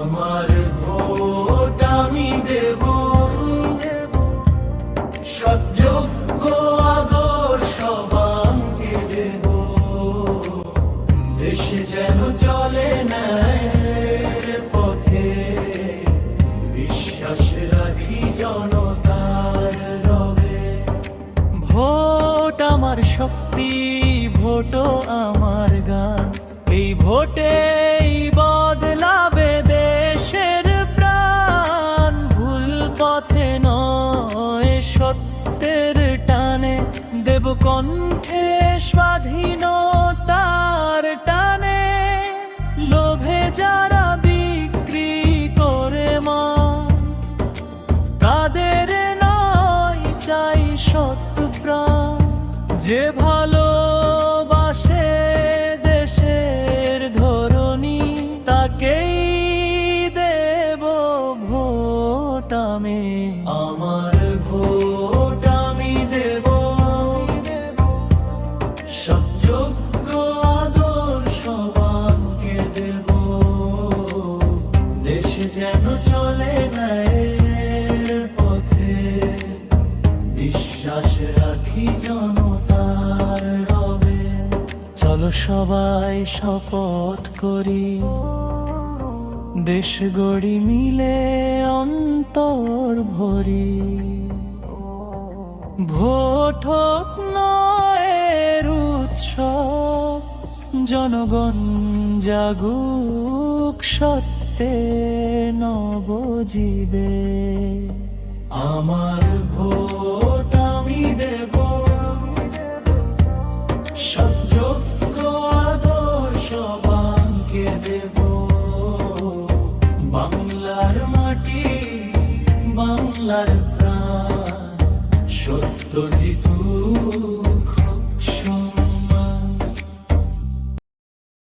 আমার ভোট আমি দেব। সৎযোগ্য আদর্শবানকে দেব। দেশে যেন চলে ন্যায়ের পথে। বিশ্বাস রাখি জনতার রবে। ভোট আমার শক্তি, ভোটও আমার পথে নয় সত্যের টানে দেব কণ্ঠে স্বাধীনতার আমি আমার ভোট আমি দেব। সৎযোগ্য আদর্শবানকে দেব। যেন চলে পথে। রাখি জনতার রবে। চলো সবাই শপথ করি। দেশ গড়ি মিলে অন্তর ভরি। ভোট নয়ের উৎসব জনগণ জাগুক সত্যে নবজীবে। আমার ভোট বাংলার প্রাণ সত্যজিতু